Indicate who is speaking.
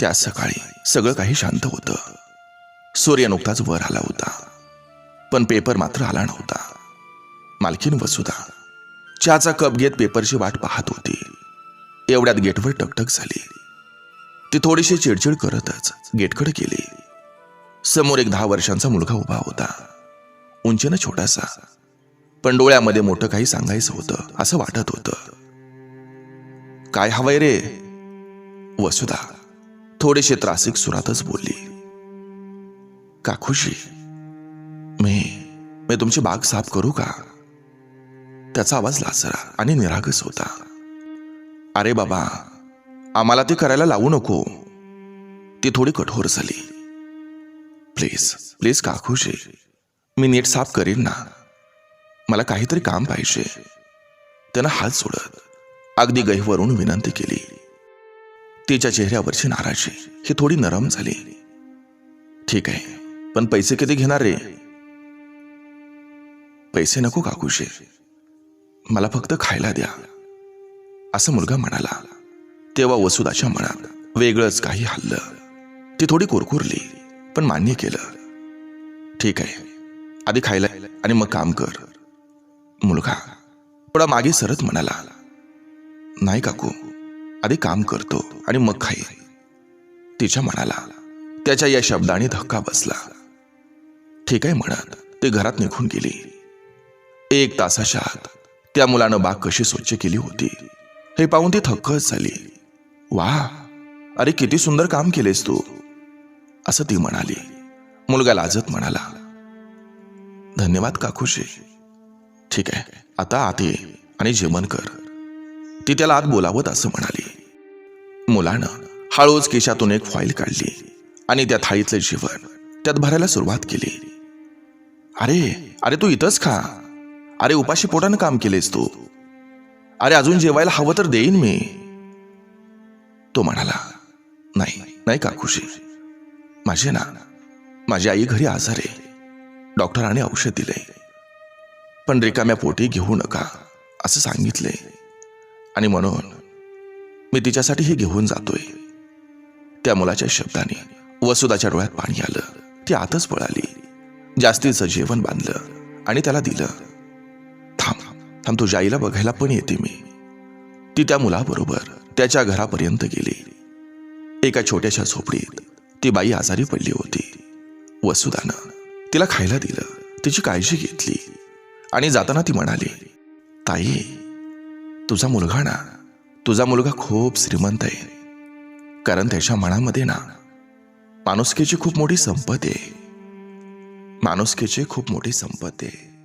Speaker 1: त्या सकाळी सगळं काही शांत होतं. सूर्य नुकताच वर आला होता. पण पेपर मात्र आला नव्हता. मालकीन वसुधा चहाचा कप घेत पेपरची वाट पाहत होती. एवढ्यात गेटवर टकटक झाली. ती थोडीशी चिडचिड करतच गेटकडे गेली. समोर एक दहा वर्षांचा मुलगा उभा होता. उंचीनं छोटासा. पण डोळ्यामध्ये मोठं काही सांगायचं होतं असं वाटत होतं. काय हवंय रे? वसुधा थोडेसे त्रासिक सुरातच बोलली. काकुशी मी मी तुमची बाग साफ करू का? त्याचा आवाज लासरा आणि निरागस होता. अरे बाबा आम्हाला ते करायला लावू नको. ती थोडी कठोर झाली. प्लीज प्लीज काकूशी मी नीट साफ करीन ना. मला काहीतरी काम पाहिजे. त्यानं हात सोडत अगदी गहीवरून विनंती केली. तिच्या चेहऱ्यावरची नाराजी. ही थोडी नरम झाली. ठीक आहे पण पैसे किती घेणार रे? पैसे नको काकूशे. मला फक्त खायला द्या. असं मुलगा म्हणाला. तेव्हा वसुदाच्या मनात वेगळंच काही हल्लं. ती थोडी कुरकुरली पण मान्य केलं. ठीक आहे आधी खायला आणि मग काम कर. मुलगा थोडा मागे सरत म्हणाला. नाही काकू आधी काम करतो आणि मग खाई तिच्या मनाला त्याच्या या शब्दाने धक्का बसला. ठीक आहे म्हणत ते घरात निघून गेली. एक तासाच्या आत त्या मुलानं बाग कशी स्वच्छ केली होती हे पाहून ती थक्कच झाली. वा अरे किती सुंदर काम केलेस तू असं ती म्हणाली. मुलगा लाजत म्हणाला. धन्यवाद काकूशी. ठीक आहे आता आत ये आणि जेवण कर. ती त्याला आत बोलावत असं म्हणाली. मुलानं हळूच केशातून एक फाईल काढली आणि त्या थाळीतलं जेवण त्यात भरायला सुरुवात केली. अरे अरे तू इथंच खा. अरे उपाशी पोटानं काम केलेस तू. अरे अजून जेवायला हवं तर देईन मी. तो म्हणाला नाही नाही काकूशी माझे ना माझी आई घरी आजार आहे. डॉक्टरांनी औषध दिले पण रिकाम्या पोटी घेऊ नका असं सांगितले आणि म्हणून मी तिच्यासाठी हे घेऊन जातोय. त्या मुलाच्या शब्दाने वसुदाच्या डोळ्यात पाणी आलं. ती आतच पळाली. जास्तीचं जेवण बांधलं आणि त्याला दिलं. थांब थांब तुझ्या आईला बघायला पण येते मी. ती त्या मुलाबरोबर त्याच्या घरापर्यंत गेली. एका छोट्याशा झोपडीत ती बाई आजारी पडली होती. वसुदानं तिला खायला दिलं. तिची काळजी घेतली. आणि जाताना ती म्हणाली ताई तुझा मुलगा ना तुझा मुलगा खूप श्रीमंत आहे. कारण त्याच्या मनामध्ये ना माणुसकीची खूप मोठी संपत्ती आहे. माणुसकीची खूप मोठी संपत्ती आहे.